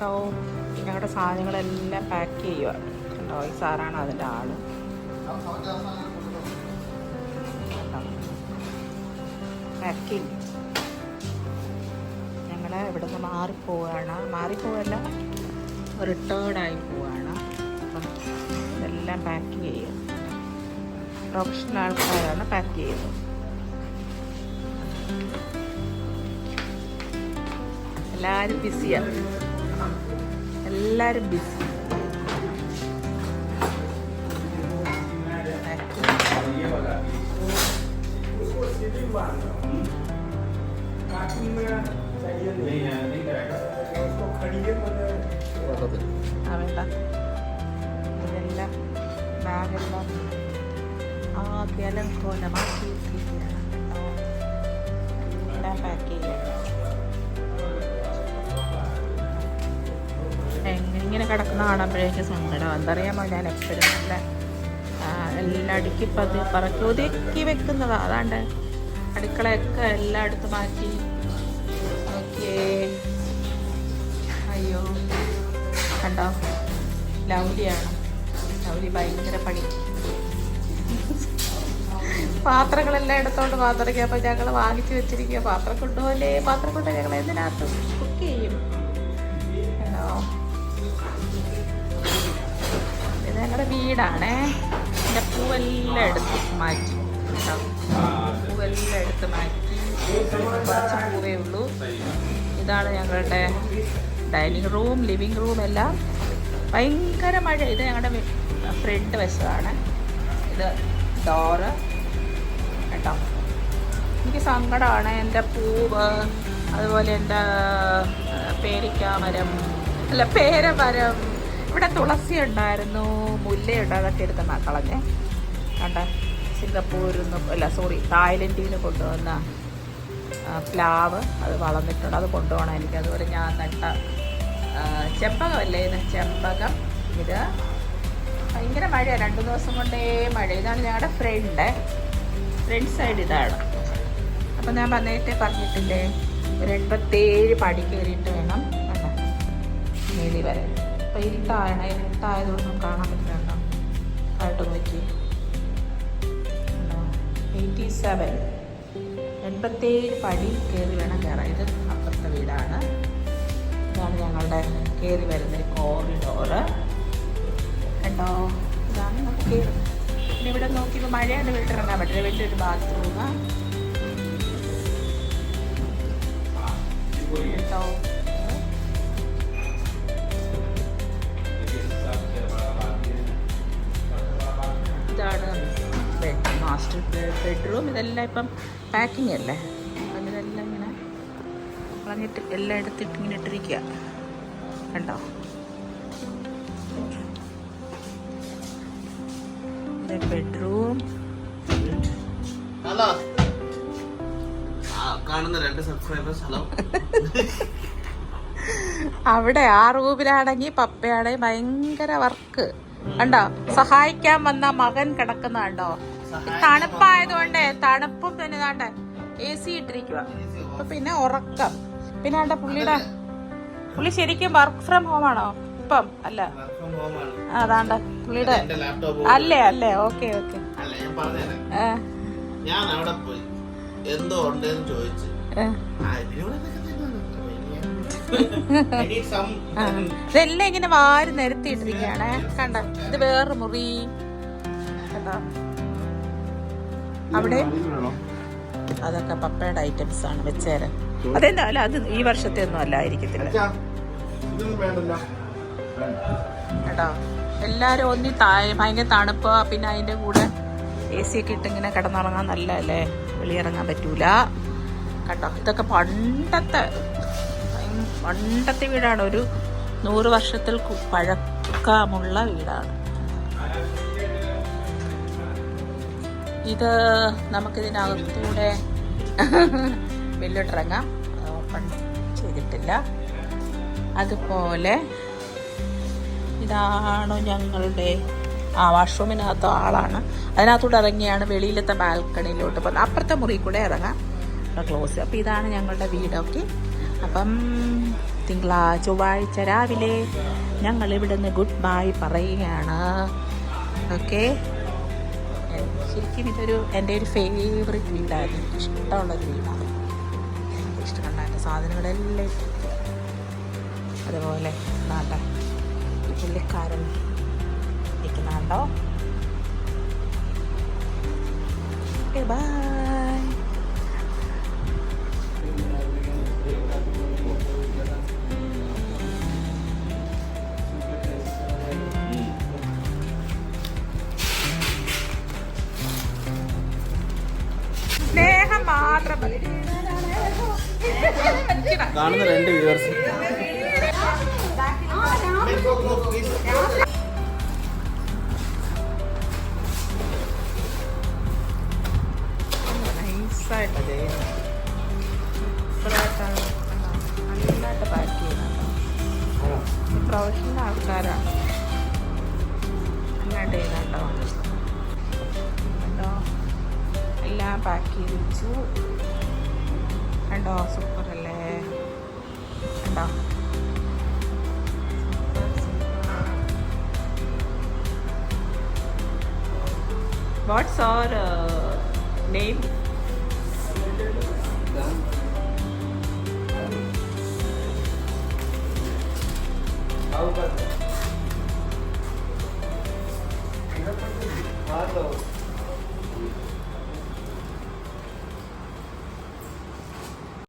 കണ്ടോ ഞങ്ങളുടെ സാധനങ്ങളെല്ലാം പാക്ക് ചെയ്യുക കണ്ടോ ഈ സാറാണ് അതിന്റെ ആൾ. പാക്കിങ് ഞങ്ങൾ ഇവിടുന്ന് മാറിപ്പോവുകയാണ് മാറിപ്പോവല്ല റിട്ടേർഡായി പോവുകയാണ് അപ്പം ഇതെല്ലാം പാക്ക് ചെയ്യും. പ്രൊഫഷണൽ ആൾക്കാരാണ് പാക്ക് ചെയ്യുന്നത്. എല്ലാവരും ബിസിയാണ് എല്ലാവരും ബിസി വേണ്ട. ഇതെല്ലാം ബാഗെല്ലാം ആകെ അലങ്കോലമാക്കി ഇട്ടിരിക്കുകയാണ് കേട്ടോ. എല്ലാം പാക്ക് ചെയ്യണം ഇങ്ങനെ കിടക്കുന്ന കാണുമ്പോഴേക്ക് സങ്കടം. എന്തറിയാമോ ഞാൻ നല്ല എല്ലാം അടുക്കി പതി പറക്കി ഒതുക്കി വെക്കുന്നതാണ് അതാണ്ട് അടുക്കളയൊക്കെ എല്ലാം അടുത്ത് മാറ്റി ഓക്കേ അയ്യോ. കണ്ടോ? ലൗലിയാണ്. ലൗലി ഭയങ്കര പണി. പാത്രങ്ങളെല്ലാം എടുത്തോണ്ട് പാത്രയ്ക്ക് അപ്പം ഞങ്ങൾ വാങ്ങിച്ചു വെച്ചിരിക്കുക പാത്രം കൊണ്ടുപോലെ പാത്രം കൊണ്ട് ഞങ്ങൾ എന്തിനകത്ത് കുക്ക് ചെയ്യും? ഹലോ ഇത് ഞങ്ങളുടെ വീടാണേ. എന്റെ പൂവെല്ലാം എടുത്ത് മാറ്റി. പൂവെല്ലാം എടുത്ത് മാറ്റി. കുറച്ച് പൂവേ ഉള്ളൂ. ഇതാണ് ഞങ്ങളുടെ ഡൈനിങ് റൂം ലിവിങ് റൂം എല്ലാം. ഭയങ്കര മഴ. ഇത് ഞങ്ങളുടെ ഫ്രണ്ട് വശമാണ്. ഇത് ഡോറ്. കേട്ടോ. എനിക്ക് സങ്കടമാണ് എന്റെ പൂവ് അതുപോലെ എന്റെ പേരിക്കാമരം അല്ല പേരമരം. ഇവിടെ തുളസി ഉണ്ടായിരുന്നു മുല്ലയുണ്ട് അതൊക്കെ എടുത്ത് കളഞ്ഞേ കണ്ട? സിംഗപ്പൂരിൽ നിന്ന് അല്ല സോറി തായ്ലൻഡിൽ നിന്ന് കൊണ്ടുവന്ന പ്ലാവ് അത് വളർന്നിട്ടുണ്ട്. അത് കൊണ്ടുപോകണം എനിക്ക്. അതുപോലെ ഞാൻ നട്ട ചെമ്പകമല്ലേ ചെമ്പകം. ഇത് ഭയങ്കര മഴയാണ് രണ്ടു ദിവസം കൊണ്ടേ മഴ ഇതാണ് ഞങ്ങളുടെ ഫ്രണ്ട് ഫ്രണ്ട് സൈഡ് ഇതാണ്. അപ്പം ഞാൻ വന്നിട്ട് പറഞ്ഞിട്ടില്ലേ? ഒരു എൺപത്തേഴ് പടി കയറിയിട്ട് വേണം. മേളി വരെ. അപ്പം ഇരുട്ടാണ് ഇരുട്ടായതുകൊണ്ടും കാണാൻ പറ്റില്ല ആയിട്ട് നോക്കി എയ്റ്റി സെവൻ. എൺപത്തേഴ് പടി കയറി വേണം കയറാൻ ഇത് അപ്പുറത്തെ വീടാണ്. ഇതാണ് ഞങ്ങളുടെ കയറി വരുന്ന കോറിഡോർ കണ്ടോ? ഇതാണ് നമുക്ക് പിന്നെ ഇവിടെ നോക്കിയപ്പോൾ മഴയാണ് വീട്ടിലിറങ്ങാൻ പറ്റില്ല. വലിയൊരു ബാത്റൂം കേട്ടോ ഇതെല്ലാം ഇപ്പം പാക്കിംഗ് അല്ലേ? അപ്പം ഇതെല്ലാം ഇങ്ങനെ കളഞ്ഞിട്ട് എല്ലാം എടുത്തിട്ട് ഇങ്ങനെ ഇട്ടിരിക്കുക കണ്ടോ? ഇത് ബെഡ്റൂം ഹലോ. കാണുന്ന രണ്ട് സബ്സ്ക്രൈബേഴ്സ് ഹലോ. അവിടെ ആ റൂമിലാണെങ്കിൽ പപ്പയാണെങ്കിൽ ഭയങ്കര വർക്ക് കണ്ടോ? സഹായിക്കാൻ വന്ന മകൻ കിടക്കുന്ന കണ്ടോ? തണുപ്പായതുകൊണ്ട് തണുപ്പും പിന്നെ ദാണ്ട് എ സി ഇട്ടിരിക്കുക അപ്പൊ പിന്നെ ഉറക്കം. പിന്നെ ആണ്ട പുള്ളിയുടെ പുള്ളി ശരിക്കും വർക്ക് ഫ്രം ഹോം ആണോ? ഇപ്പം അല്ല. അതാണ്ട പുള്ളിയുടെ അല്ലേ അല്ലേ? Okay okay. ഞാൻ അവിടെ പോയി. എന്തോ ഉണ്ടെന്ന് ചോദിച്ചു. ഇതെല്ലാം ഇങ്ങനെ വാരി നിരത്തിയിട്ടിരിക്കുകയാണ്. കണ്ട? ഇത് വേറെ മുറി. കണ്ടോ? അവിടെ അതൊക്കെ പപ്പയുടെ ഐറ്റംസ് ആണ് വെച്ചേരെ. അതെന്താ? അല്ല അത് ഈ വർഷത്തെ ഒന്നും അല്ല വേണ്ടല്ലോ. കേട്ടോ? എല്ലാരും ഒന്നി ഭയങ്കര തണുപ്പ്. പിന്നെ അതിന്റെ കൂടെ എ സി ഒക്കെ ഇട്ട് ഇങ്ങനെ കിടന്നുറങ്ങാൻ നല്ലതല്ലേ? വെളിയിറങ്ങാൻ പറ്റൂല. കേട്ടോ? ഇതൊക്കെ പണ്ടത്തെ പണ്ടത്തെ വീടാണ്. ഒരു നൂറ് വർഷത്തിൽ പഴക്കമുള്ള വീടാണ്. ഇത് നമുക്കിതിനകത്തൂടെ വെല്ലിട്ടിറങ്ങാം ഓപ്പൺ ചെയ്തിട്ടില്ല. അതുപോലെ ഇതാണോ ഞങ്ങളുടെ ആ വാഷ്റൂമിനകത്ത് ആളാണ്. അതിനകത്തൂടെ ഇറങ്ങിയാണ് വെളിയിലത്തെ ബാൽക്കണിയിലോട്ട് പോകുന്നത്. അപ്പുറത്തെ മുറി കൂടെ ഇറങ്ങാം. ക്ലോസ് അപ്പോൾ ഇതാണ് ഞങ്ങളുടെ വീടൊക്കെ. അപ്പം തിങ്കളാ ചൊവ്വാഴ്ച രാവിലെ ഞങ്ങൾ ഇവിടുന്ന് ഗുഡ് ബൈ പറയുകയാണ്. ഓക്കെ ശരിക്കും ഇതൊരു എന്റെ ഒരു ഫേവറേറ്റ് വീടായിരുന്നു. ഇഷ്ടമുള്ളൊരു വീടാണ്. ഇഷ്ടമുണ്ടായിരുന്ന സാധനങ്ങളെല്ലാം അതുപോലെ നാട്ട ഈ പുള്ളിക്കാരൻ നിൽക്കുന്നുണ്ടോ? ബൈ മാത്രം. മതി കാണുന്ന രണ്ട് വ്യൂവേഴ്സ് നൈസായിട്ട്. നല്ലതായിട്ട് പാക്ക് ചെയ്യുന്നുണ്ട് പ്രൊഫഷണൽ ആൾക്കാരാണ്. നന്നായിട്ട് ചെയ്യുന്നുണ്ടോ എല്ലാം പാക്ക് ചെയ്ത് വെച്ചു. കണ്ടോ? സൂപ്പർ അല്ലേ? കണ്ടോ? What's her name Hello.